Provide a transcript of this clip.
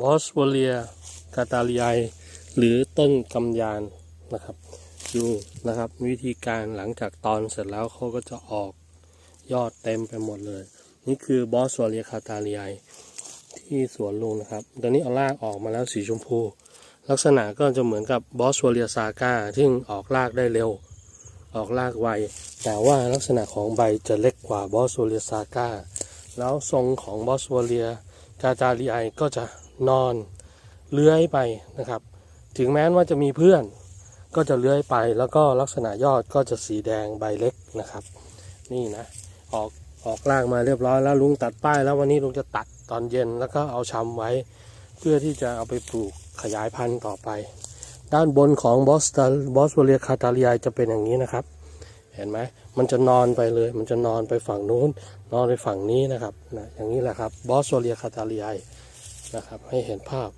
บอสวเลียคาตาเลียหรือต้นกำยานนะครับดูนะครับ วิธีการหลังจากตอนเสร็จแล้วเขาก็จะออกยอดเต็มไปหมดเลย นี่คือบอสวเลียคาตาเลียที่สวนลุงนะครับ ตอนนี้เอารากออกมาแล้วสีชมพู ลักษณะก็จะเหมือนกับบอสวเลียซาก้าที่ออกรากได้เร็ว ออกรากไว แต่ว่าลักษณะของใบจะเล็กกว่าบอสวเลียซาก้าแล้วทรงของบอสวเลีย กาจารีไอก็จะนอนเลื้อยไปนะครับ ถึงแม้ว่าจะมีเพื่อนก็จะเลื้อยไปแล้วก็ลักษณะยอดก็จะสีแดงใบเล็กนะครับ นี่นะออกออกรากมาเรียบร้อยแล้วลุงตัดป้ายแล้ววันนี้ลุงจะตัดตอนเย็นแล้วก็เอาชำไว้ เพื่อที่จะเอาไปปลูกขยายพันธุ์ต่อไป ด้านบนของบอสตาบอสเวเลียคาตาเลียจะเป็นอย่างนี้นะครับ ห็นไหมมันจะนอนไปเลย มันจะนอนไปฝั่งนู้น นอนไปฝั่งนี้นะครับนะอย่างนี้แหละครับบอสวเลียคาตาลียนะครับ ให้เห็นภาพ